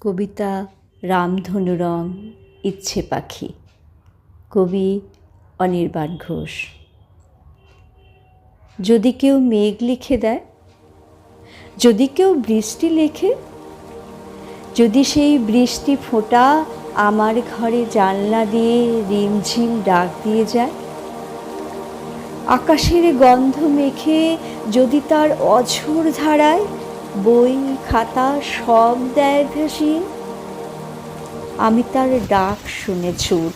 কবিতা রামধনু রং ইচ্ছে পাখি। কবি অনির্বাণ ঘোষ। যদি কেউ মেঘ লিখে দেয়, যদি কেউ বৃষ্টি লেখে, যদি সেই বৃষ্টি ফোঁটা আমার ঘরে জানলা দিয়ে রিমঝিম ডাক দিয়ে যায়, আকাশের গন্ধ মেখে যদি তার অঝোর ধারায় বই, খাতা সব দেয় ভাসিয়ে আমি তার ডাক শুনে ছুট।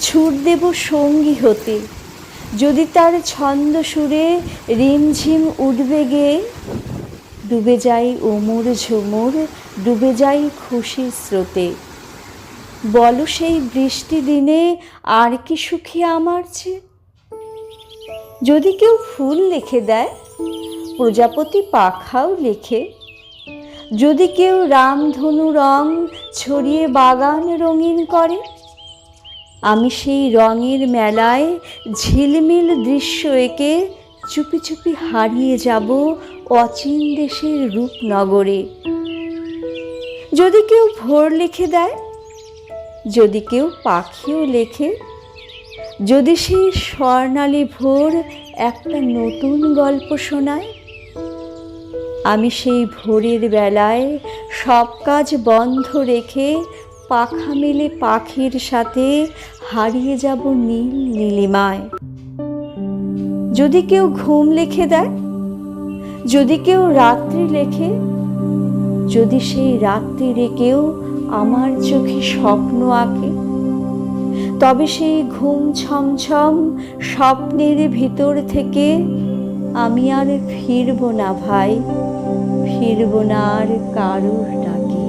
ছুট দেব সঙ্গী হতে। যদি তার ছন্দ সুরে রিমঝিম উঠবে গেয়ে ডুবে যাই উমুর ঝুমুর, ডুবে যাই খুশির স্রোতে। বলো সেই বৃষ্টি দিনে আর কি সুখী আমার চেয়ে? যদি কেউ ফুল লিখে দেয় প্রজাপতি পাখাও লেখে, যদি কেউ রামধনু রং ছড়িয়ে বাগান রঙিন করে, আমি সেই রঙের মেলায় ঝিলমিল দৃশ্য এঁকে চুপি চুপি হারিয়ে যাব অচিন দেশের রূপনগরে। যদি কেউ ভোর লিখে দেয়, যদি কেউ পাখিও লেখে, যদি সেই স্বর্ণালী ভোর একটা নতুন গল্প শোনায় আমি সেই ভোরের বেলায় সব কাজ বন্ধ রেখে পাখা মেলে পাখির সাথে হারিয়ে যাব নীল নীলিমায়। যদি কেউ ঘুম লিখে দেয়, যদি কেউ রাত্রি লেখে, যদি সেই রাত্রিরে কেউ আমার চোখে স্বপ্ন আঁকে, তবে সেই ঘুম ছমছম স্বপ্নের ভিতর থেকে আমি আর ফিরব না ভাই। ফিরব না আর কারুর ডাকে।